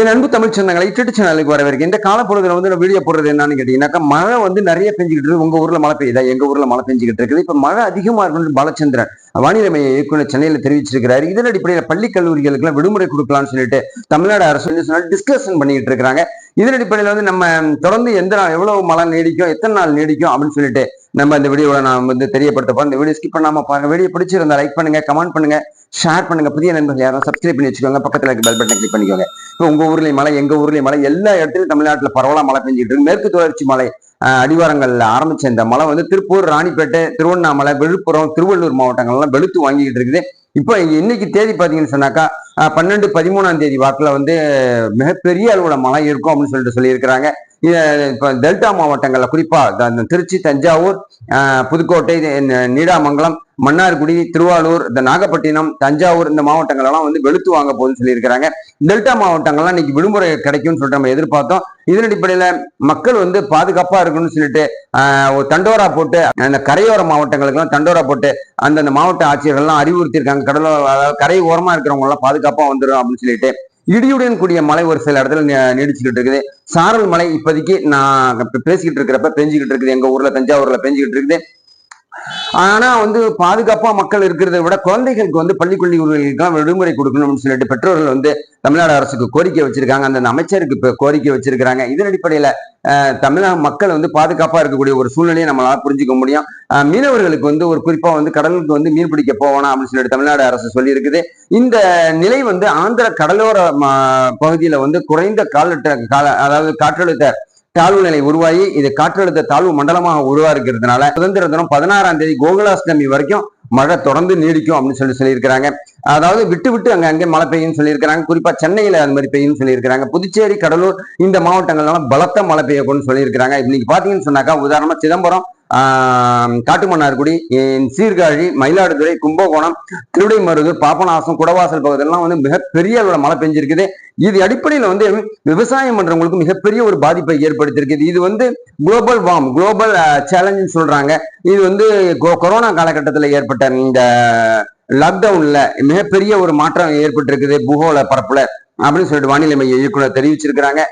என் அன்பு தமிழ் சொந்தங்களை யூடியூப் சேனலுக்கு வரவேற்கு இந்த காலப்பொழுதுல வந்து நான் வீடியோ போடுறது என்னன்னு கேட்டீங்கன்னாக்கா மழை வந்து நிறைய பெஞ்சுக்கிட்டு இருக்கு. உங்க ஊர்ல மழை பெய்யுதா? எங்க ஊர்ல மழை பெஞ்சுக்கிட்டு இருக்குது. இப்ப மழை அதிகமா இருக்குன்னு பாலச்சந்திரன். வானிலை மைய இயக்குனர் சென்னையில் தெரிவிச்சிருக்கிறாரு. இதன் அடிப்படையில் பள்ளி கல்லூரிகளுக்கு விடுமுறை கொடுக்கலாம்னு சொல்லிட்டு தமிழ்நாடு அரசு என்ன சொன்னால் டிஸ்கஷன் பண்ணிட்டு இருக்கிறாங்க. இதன் அடிப்படையில் வந்து நம்ம தொடர்ந்து எந்த நாள் எவ்வளவு மழை நீடிக்கும் எத்தனை நாள் நீடிக்கும் அப்படின்னு சொல்லிட்டு நம்ம இந்த வீடியோவில் நான் வந்து தெரியப்படுத்த போறோம். இந்த வீடியோ ஸ்கிப் பண்ணாம பாருங்க. வீடியோ பிடிச்சிருந்தா லைக் பண்ணுங்க கமெண்ட் பண்ணுங்க ஷேர் பண்ணுங்க. புதிய நண்பர்கள் யாரும் சப்ஸ்கிரைப் பண்ணி வச்சுக்கோங்க. பக்கத்தில் இருக்க பெல் பட்டன் கிளிக் பண்ணிக்கோங்க. இப்போ உங்க ஊர்லேயும் மழை எங்க ஊர்லேயும் மழை எல்லா இடத்துலயும் தமிழ்நாட்டில் பரவலாக மழை பெஞ்சிட்டு இருக்கு. மேற்கு தொடர்ச்சி மலை அடிவாரங்களில் ஆரம்பிச்ச இந்த மழை வந்து திருப்பூர் ராணிப்பேட்டை திருவண்ணாமலை விழுப்புரம் திருவள்ளூர் மாவட்டங்கள்லாம் வெளுத்து வாங்கிக்கிட்டு இருக்குது. இப்போ இன்னைக்கு தேதி பார்த்தீங்கன்னு சொன்னாக்கா பன்னெண்டு பதிமூணாம் தேதி வாக்கில் வந்து மிகப்பெரிய அளவில் மழை இருக்கும் அப்படின்னு சொல்லிட்டு சொல்லியிருக்கிறாங்க. இப்போ டெல்டா மாவட்டங்கள்ல குறிப்பா இந்த திருச்சி தஞ்சாவூர் புதுக்கோட்டை நீடாமங்கலம் மன்னார்குடி திருவாரூர் இந்த நாகப்பட்டினம் தஞ்சாவூர் இந்த மாவட்டங்கள் எல்லாம் வந்து வெளுத்து வாங்க போகுதுன்னு சொல்லியிருக்கிறாங்க. டெல்டா மாவட்டங்கள்லாம் இன்னைக்கு விடுமுறை கிடைக்கும்னு சொல்லிட்டு நம்ம எதிர்பார்த்தோம். இதன் அடிப்படையில மக்கள் வந்து பாதுகாப்பா இருக்கணும்னு சொல்லிட்டு ஆஹ் ஒரு தண்டோரா போட்டு அந்த கரையோர மாவட்டங்களுக்கெல்லாம் தண்டோரா போட்டு அந்தந்த மாவட்ட ஆட்சியர்கள்லாம் அறிவுறுத்தியிருக்காங்க. கடலோர அதாவது கரை ஓரமா இருக்கிறவங்க எல்லாம் பாதுகாப்பா வந்துடும் அப்படின்னு சொல்லிட்டு. இடியுடன் கூடிய மழை ஒரு சில இடத்துல நீடிச்சுக்கிட்டு இருக்குது. சாரல் மழை இப்போதைக்கு நான் பேசிக்கிட்டு இருக்கிறப்ப பெஞ்சிக்கிட்டு இருக்குது. எங்க ஊர்ல தஞ்சாவூர்ல பெஞ்சிக்கிட்டு இருக்குது. ஆனா வந்து பாதுகாப்பா மக்கள் இருக்கிறத விட குழந்தைகளுக்கு வந்து பள்ளி கல்லூரிகளுக்கு விடுமுறை கொடுக்கணும்னு சொல்லிட்டு பெற்றோர்கள் வந்து தமிழ்நாடு அரசுக்கு கோரிக்கை வச்சிருக்காங்க. அந்த அமைச்சருக்கு கோரிக்கை வச்சிருக்கிறாங்க. இதன் அடிப்படையில தமிழக மக்கள் வந்து பாதுகாப்பா இருக்கக்கூடிய ஒரு சூழ்நிலையை நம்மளால புரிஞ்சுக்க முடியும். மீனவர்களுக்கு வந்து ஒரு குறிப்பா வந்து கடலுக்கு வந்து மீன் பிடிக்க போகணும் அப்படின்னு சொல்லிட்டு தமிழ்நாடு அரசு சொல்லியிருக்குது. இந்த நிலை வந்து ஆந்திர கடலோர ம- பகுதியில வந்து குறைந்த காலட்ட கால அதாவது காற்றழுத்த தாழ்வு நிலை உருவாகி இது காற்றழுத்த தாழ்வு மண்டலமாக உருவாக்கிறதுனால சுதந்திர தினம் பதினாறாம் தேதி கோகுலாஷ்டமி வரைக்கும் மழை தொடர்ந்து நீடிக்கும் அப்படின்னு சொல்லி சொல்லியிருக்கிறாங்க. அதாவது விட்டு விட்டு அங்கே அங்கே மழை பெய்யும் சொல்லியிருக்கிறாங்க. குறிப்பா சென்னையில் அது மாதிரி பெய்யும் சொல்லியிருக்கிறாங்க. புதுச்சேரி கடலூர் இந்த மாவட்டங்கள்லாம் பலத்த மழை பெய்யக்கூடும் சொல்லியிருக்கிறாங்க. இன்னைக்கு பார்த்தீங்கன்னு சொன்னாக்கா உதாரணமா சிதம்பரம் காட்டுமன்னார்குடி சீர்காழி மயிலாடுதுறை கும்பகோணம் திருடைமருது பாபநாசம் குடவாசல் பகுதியெல்லாம் வந்து மிகப்பெரிய அளவுல மழை பெஞ்சிருக்குது. இது அடிப்படையில் வந்து விவசாயம் பண்றவங்களுக்கு மிகப்பெரிய ஒரு பாதிப்பை ஏற்படுத்தியிருக்குது இது வந்து குளோபல் வார்ம் குளோபல் சேலஞ்சுன்னு சொல்றாங்க. இது வந்து கொ- கொரோனா காலகட்டத்தில் ஏற்பட்ட இந்த லாக்டவுன்ல மிகப்பெரிய ஒரு மாற்றம் ஏற்பட்டிருக்குது பூகோள பரப்புல அப்படின்னு சொல்லிட்டு வானிலை மைய இயக்குனர் தெரிவிச்சிருக்கிறாங்க.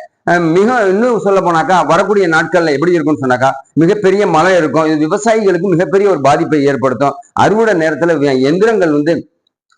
மிக இன்னும் சொல்ல போனாக்கா வரக்கூடிய நாட்கள்ல எப்படி இருக்கும்னு சொன்னாக்கா மிகப்பெரிய மழை இருக்கும். இது விவசாயிகளுக்கு மிகப்பெரிய ஒரு பாதிப்பை ஏற்படுத்தும். அறுவடை நேரத்துல எந்திரங்கள் வந்து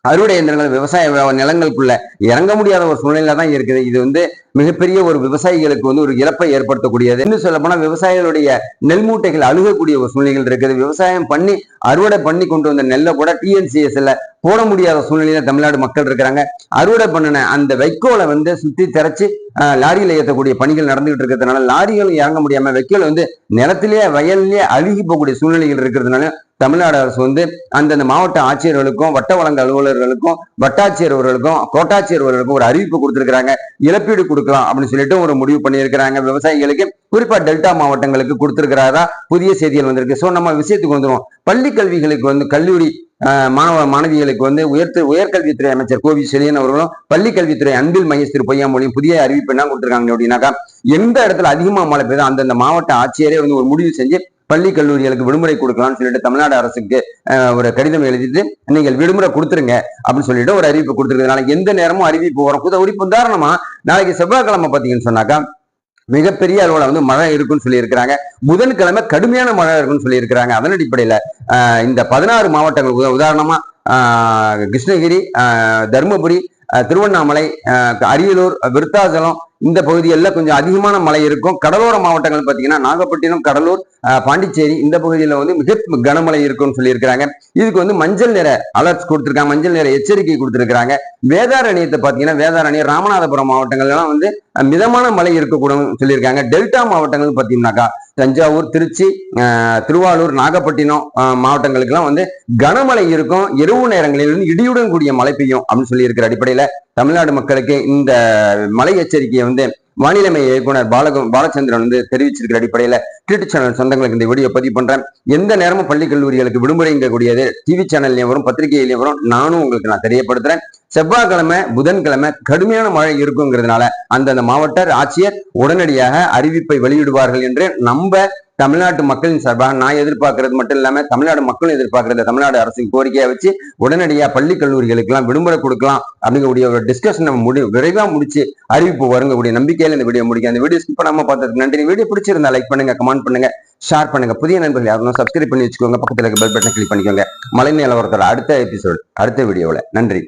அறுவடை இயந்திரங்கள் விவசாய நிலங்களுக்குள்ள இறங்க முடியாத ஒரு சூழ்நிலை தான் இருக்குது. இது வந்து மிகப்பெரிய ஒரு விவசாயிகளுக்கு வந்து ஒரு இழப்பை ஏற்படுத்தக்கூடியது. இன்னும் சொல்ல போனா விவசாயிகளுடைய நெல் மூட்டைகள் அழுகக்கூடிய ஒரு சூழ்நிலைகள் இருக்குது. விவசாயம் பண்ணி அறுவடை பண்ணி கொண்டு வந்த நெல்லை கூட டிஎன்சிஎஸ்ல போட முடியாத சூழ்நிலையில தமிழ்நாடு மக்கள் இருக்கிறாங்க. அறுவடை பண்ணின அந்த வைக்கோலை வந்து சுத்தி திரைச்சு ஆஹ், லாரியில ஏற்றக்கூடிய பணிகள் நடந்துகிட்டு இருக்கிறதுனால லாரிகளும் இறங்க முடியாம வைக்கோல் வந்து நிலத்திலேயே வயல்லேயே அழுகி போகக்கூடிய சூழ்நிலைகள் இருக்கிறதுனால தமிழ்நாடு அரசு வந்து அந்தந்த மாவட்ட ஆட்சியர்களுக்கும் வட்ட வழங்க அலுவலர்களுக்கும் வட்டாட்சியர் அவர்களுக்கும் கோட்டாட்சியர் அவர்களுக்கும் ஒரு அறிவிப்பு கொடுத்திருக்கிறாங்க. இழப்பீடு கொடுக்கலாம் அப்படின்னு சொல்லிட்டு ஒரு முடிவு பண்ணியிருக்கிறாங்க. விவசாயிகளுக்கு குறிப்பா டெல்டா மாவட்டங்களுக்கு கொடுத்திருக்கிறாரா? புதிய செய்திகள் வந்திருக்கு. ஸோ நம்ம விஷயத்துக்கு வந்துருவோம். பள்ளி கல்விகளுக்கு வந்து கல்லூரி மாணவ மாணவிகளுக்கு வந்து உயர்த்து உயர்கல்வித்துறை அமைச்சர் கோவி செழியன் அவர்களும் பள்ளி கல்வித்துறை அன்பில் மகேஷ் திரு பொய்யாமொழியும் புதிய அறிவிப்பு என்ன கொடுத்துருக்காங்க அப்படின்னாக்கா எந்த இடத்துல அதிகமா மழை பெய்யுதோ அந்தந்த மாவட்ட ஆட்சியரே வந்து ஒரு முடிவு செஞ்சு பள்ளி கல்லூரிகளுக்கு விடுமுறை கொடுக்கலாம்னு சொல்லிட்டு தமிழ்நாடு அரசுக்கு ஒரு கடிதம் எழுதிட்டு நீங்கள் விடுமுறை கொடுத்துருங்க அப்படின்னு சொல்லிட்டு ஒரு அறிவிப்பு கொடுத்துருக்கிறதுனால எந்த நேரமும் அறிவிப்பு வரும் உதாரணமா நாளைக்கு செவ்வாய்க்கிழமை பார்த்தீங்கன்னு சொன்னாக்கா மிகப்பெரிய அளவில் வந்து மழை இருக்குன்னு சொல்லியிருக்கிறாங்க. புதன்கிழமை கடுமையான மழை இருக்குன்னு சொல்லியிருக்கிறாங்க. அதன் அடிப்படையில் இந்த பதினாறு மாவட்டங்கள் உதாரணமாக கிருஷ்ணகிரி தருமபுரி திருவண்ணாமலை அரியலூர் விருத்தாச்சலம் இந்த பகுதிகளில் கொஞ்சம் அதிகமான மழை இருக்கும். கடலோர மாவட்டங்கள் பார்த்தீங்கன்னா நாகப்பட்டினம் கடலூர் பாண்டிச்சேரி இந்த பகுதியில் வந்து மிக கனமழை இருக்கும்னு சொல்லியிருக்கிறாங்க. இதுக்கு வந்து மஞ்சள் நிற அலர்ட்ஸ் கொடுத்துருக்காங்க. மஞ்சள் நிற எச்சரிக்கை கொடுத்துருக்காங்க வேதாரண்யத்தை பார்த்தீங்கன்னா வேதாரண்யம் ராமநாதபுரம் மாவட்டங்கள்லாம் வந்து மிதமான மழை இருக்கக்கூடும் சொல்லியிருக்காங்க. டெல்டா மாவட்டங்கள் பார்த்தீங்கன்னாக்கா தஞ்சாவூர் திருச்சி திருவாரூர் நாகப்பட்டினம் மாவட்டங்களுக்கெல்லாம் வந்து கனமழை இருக்கும். இரவு நேரங்களில் இருந்து இடியுடன் கூடிய மழை பெய்யும் அப்படின்னு சொல்லியிருக்கிற அடிப்படையில் தமிழ்நாடு மக்களுக்கு இந்த மழை எச்சரிக்கையை வந்து வானிலைமை இயக்குனர் பாலக பாலச்சந்திரன் வந்து தெரிவிச்சிருக்கிற அடிப்படையில் ட்விட்டர் சேனல் சொந்தங்களுக்கு இந்த வீடியோ பதிவு பண்றேன். எந்த நேரமும் பள்ளி கல்லூரிகளுக்கு விடுமுறைங்கக்கூடியது டிவி சேனல்லையும் வரும் பத்திரிகையிலையும் வரும். நானும் உங்களுக்கு நான் தெரியப்படுத்துறேன். செவ்வாய்க்கிழமை புதன்கிழமை கடுமையான மழை இருக்குங்கிறதுனால அந்தந்த மாவட்ட ஆட்சியர் உடனடியாக அறிவிப்பை வெளியிடுவார்கள் என்று நம்ப தமிழ்நாட்டு மக்களின் சார்பாக நான் எதிர்பார்க்கறது மட்டும் இல்லாம தமிழ்நாடு மக்களும் எதிர்பார்க்கறது. தமிழ்நாடு அரசின் கோரிக்கையை வச்சு உடனடியாக பள்ளி கல்லூரிகளுக்கு எல்லாம் விடுமுறை கொடுக்கலாம் அப்படிங்கக்கூடிய ஒரு டிஸ்கஷன் நம்ம முடி விரைவா முடிச்சு அறிவிப்பு வருங்கக்கூடிய நம்பிக்கையில இந்த வீடியோ முடிக்கும் அந்த வீடியோ ஸ்கிப் பண்ணாம பார்த்ததுக்கு நன்றி. வீடியோ பிடிச்சிருந்தா லைக் பண்ணுங்க கமெண்ட் பண்ணுங்க ஷேர் பண்ணுங்க. புதிய நண்பர்கள் யாரும் சப்ஸ்கிரைப் பண்ணி வச்சுக்கோங்க. பக்கத்துல இருக்க பெல் பட்டன் கிளிக் பண்ணிக்கோங்க. மலை நிலவரத்தோட அடுத்த எபிசோடு அடுத்த வீடியோவில் நன்றி.